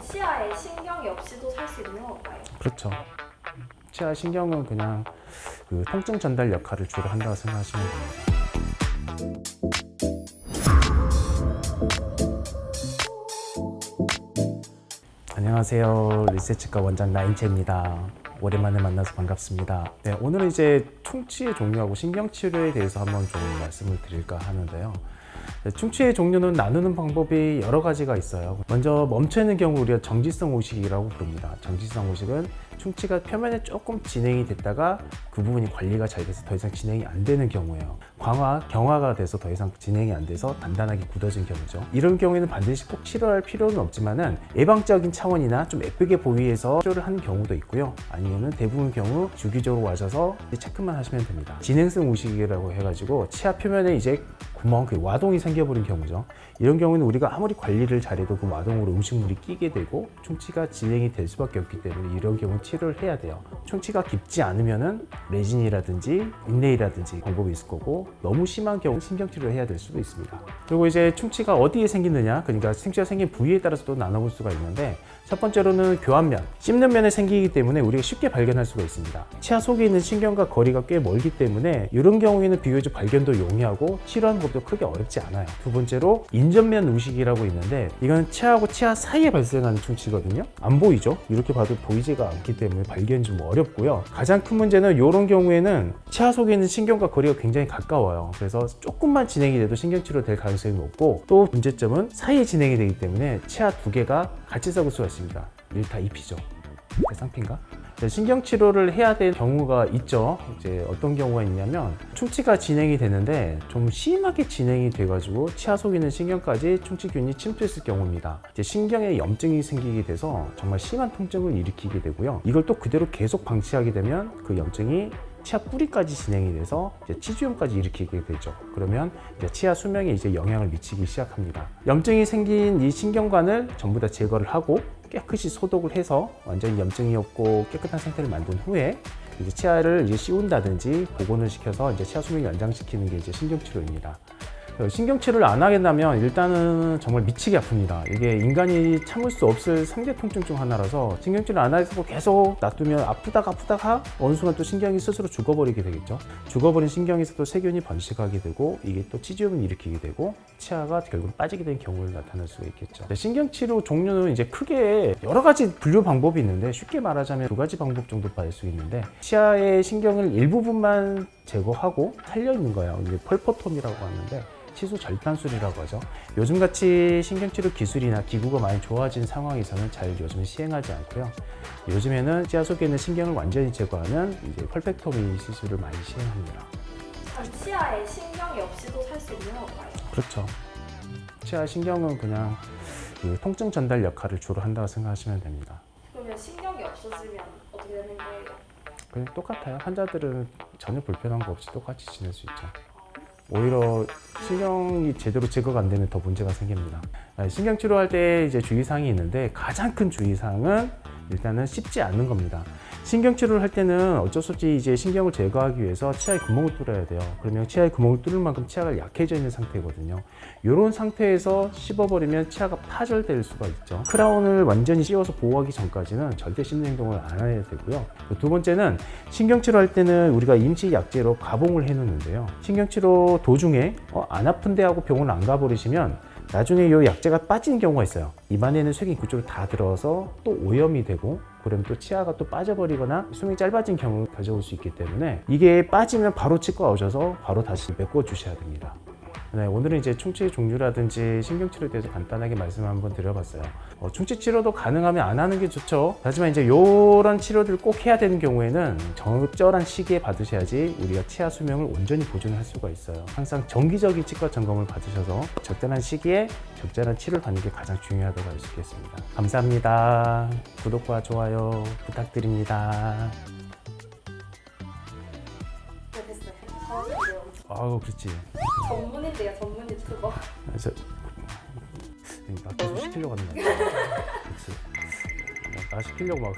치아에 신경이 없이도 살 수 있는 건가요? 그렇죠. 치아 신경은 그냥 그 통증 전달 역할을 주로 한다고 생각하시면 됩니다. 안녕하세요. 리셋치과 원장 나인채입니다. 오랜만에 만나서 반갑습니다. 네, 오늘은 이제 충치의 종류하고 신경치료에 대해서 한번 좀 말씀을 드릴까 하는데요. 네, 충치의 종류는 나누는 방법이 여러 가지가 있어요. 먼저 멈춰 있는 경우 우리가 정지성 오식이라고 부릅니다. 정지성 오식은 충치가 표면에 조금 진행이 됐다가 그 부분이 관리가 잘 돼서 더 이상 진행이 안 되는 경우예요. 광화, 경화가 돼서 더 이상 진행이 안 돼서 단단하게 굳어진 경우죠. 이런 경우에는 반드시 꼭 치료할 필요는 없지만은 예방적인 차원이나 좀 예쁘게 보이해서 치료를 하는 경우도 있고요. 아니면은 대부분 경우 주기적으로 와셔서 체크만 하시면 됩니다. 진행성 우식이라고 해가지고 치아 표면에 이제 구멍, 그 와동이 생겨버린 경우죠. 이런 경우는 우리가 아무리 관리를 잘해도 그 와동으로 음식물이 끼게 되고 충치가 진행이 될 수밖에 없기 때문에 이런 경우 치료를 해야 돼요. 충치가 깊지 않으면은 레진이라든지 인레이라든지 방법이 있을 거고 너무 심한 경우 신경치료를 해야 될 수도 있습니다. 그리고 이제 충치가 어디에 생기느냐, 그러니까 충치가 생긴 부위에 따라서 또 나눠볼 수가 있는데 첫 번째로는 교환면, 씹는 면에 생기기 때문에 우리가 쉽게 발견할 수가 있습니다. 치아 속에 있는 신경과 거리가 꽤 멀기 때문에 이런 경우에는 비교적 발견도 용이하고 치료하는 것도 크게 어렵지 않아요. 두 번째로 인전면 우식이라고 있는데 이건 치아하고 치아 사이에 발생하는 충치거든요. 안 보이죠? 이렇게 봐도 보이지가 않기 때문에 발견이 좀 어렵고요. 가장 큰 문제는 이런 경우에는 치아 속에 있는 신경과 거리가 굉장히 가까워요. 그래서 조금만 진행이 돼도 신경치료 될 가능성이 높고 또 문제점은 사이에 진행이 되기 때문에 치아 두 개가 같이 썩을 수가 있습니다. 일타 이피죠. 대상피인가? 네, 신경치료를 해야 될 경우가 있죠. 이제 어떤 경우가 있냐면 충치가 진행이 되는데 좀 심하게 진행이 돼 가지고 치아 속에 있는 신경까지 충치균이 침투했을 경우입니다. 이제 신경에 염증이 생기게 돼서 정말 심한 통증을 일으키게 되고요. 이걸 또 그대로 계속 방치하게 되면 그 염증이 치아 뿌리까지 진행이 돼서 이제 치주염까지 일으키게 되죠. 그러면 이제 치아 수명에 이제 영향을 미치기 시작합니다. 염증이 생긴 이 신경관을 전부 다 제거를 하고 깨끗이 소독을 해서 완전히 염증이 없고 깨끗한 상태를 만든 후에 이제 치아를 이제 씌운다든지 복원을 시켜서 이제 치아 수명을 연장시키는 게 이제 신경치료입니다. 신경치료를 안 하게 되면 일단은 정말 미치게 아픕니다. 이게 인간이 참을 수 없을 3대 통증 중 하나라서 신경치료를 안 하고 계속 놔두면 아프다가 아프다가 어느 순간 또 신경이 스스로 죽어버리게 되겠죠. 죽어버린 신경에서 또 세균이 번식하게 되고 이게 또 치주염을 일으키게 되고 치아가 결국 빠지게 된 경우를 나타낼 수가 있겠죠. 네, 신경치료 종류는 이제 크게 여러 가지 분류 방법이 있는데 쉽게 말하자면 두 가지 방법 정도 받을 수 있는데 치아의 신경을 일부분만 제거하고 살려 있는 거예요. 이게 펄퍼톰이라고 하는데 치수 절단술이라고 하죠. 요즘같이 신경치료 기술이나 기구가 많이 좋아진 상황에서는 잘 요즘 시행하지 않고요. 요즘에는 치아 속에 있는 신경을 완전히 제거하는 이제 펄펙토미 시술을 많이 시행합니다. 치아에 신경이 없이도 살 수 있는 건가요? 그렇죠. 치아 신경은 그냥 그 통증 전달 역할을 주로 한다고 생각하시면 됩니다. 그러면 신경이 없어지면 어떻게 되는 거예요? 그냥 똑같아요. 환자들은 전혀 불편한 거 없이 똑같이 지낼 수 있죠. 오히려 신경이 제대로 제거가 안 되면 더 문제가 생깁니다. 아, 신경 치료할 때 이제 주의사항이 있는데 가장 큰 주의사항은 일단은 씹지 않는 겁니다. 신경 치료를 할 때는 어쩔 수 없이 이제 신경을 제거하기 위해서 치아에 구멍을 뚫어야 돼요. 그러면 치아에 구멍을 뚫을 만큼 치아가 약해져 있는 상태거든요. 이런 상태에서 씹어버리면 치아가 파절될 수가 있죠. 크라운을 완전히 씌워서 보호하기 전까지는 절대 씹는 행동을 안 해야 되고요. 두 번째는 신경 치료 할 때는 우리가 임시 약제로 가봉을 해놓는데요. 신경 치료 도중에 어, 안 아픈데 하고 병원 안 가버리시면 나중에 이 약제가 빠지는 경우가 있어요. 입안에는 쇠기 그쪽으로 다 들어서 또 오염이 되고 그러면 또 치아가 또 빠져버리거나 수명이 짧아진 경우가 가져올 수 있기 때문에 이게 빠지면 바로 치과 오셔서 바로 다시 메꿔 주셔야 됩니다. 네, 오늘은 이제 충치 신경치료라든지 신경치료에 대해서 간단하게 말씀 한번 드려봤어요. 어, 충치 치료도 가능하면 안 하는 게 좋죠. 하지만 이제 이런 치료들 꼭 해야 되는 경우에는 적절한 시기에 받으셔야지 우리가 치아 수명을 온전히 보존할 수가 있어요. 항상 정기적인 치과 점검을 받으셔서 적절한 시기에 적절한 치료를 받는 게 가장 중요하다고 할 수 있겠습니다. 감사합니다. 구독과 좋아요 부탁드립니다. 네 됐어요. 아우 그렇지. 전문인데요 전문 유튜버. 그래서 나 계속 시키려고 하는 거야. 그렇지. 나 시키려고 막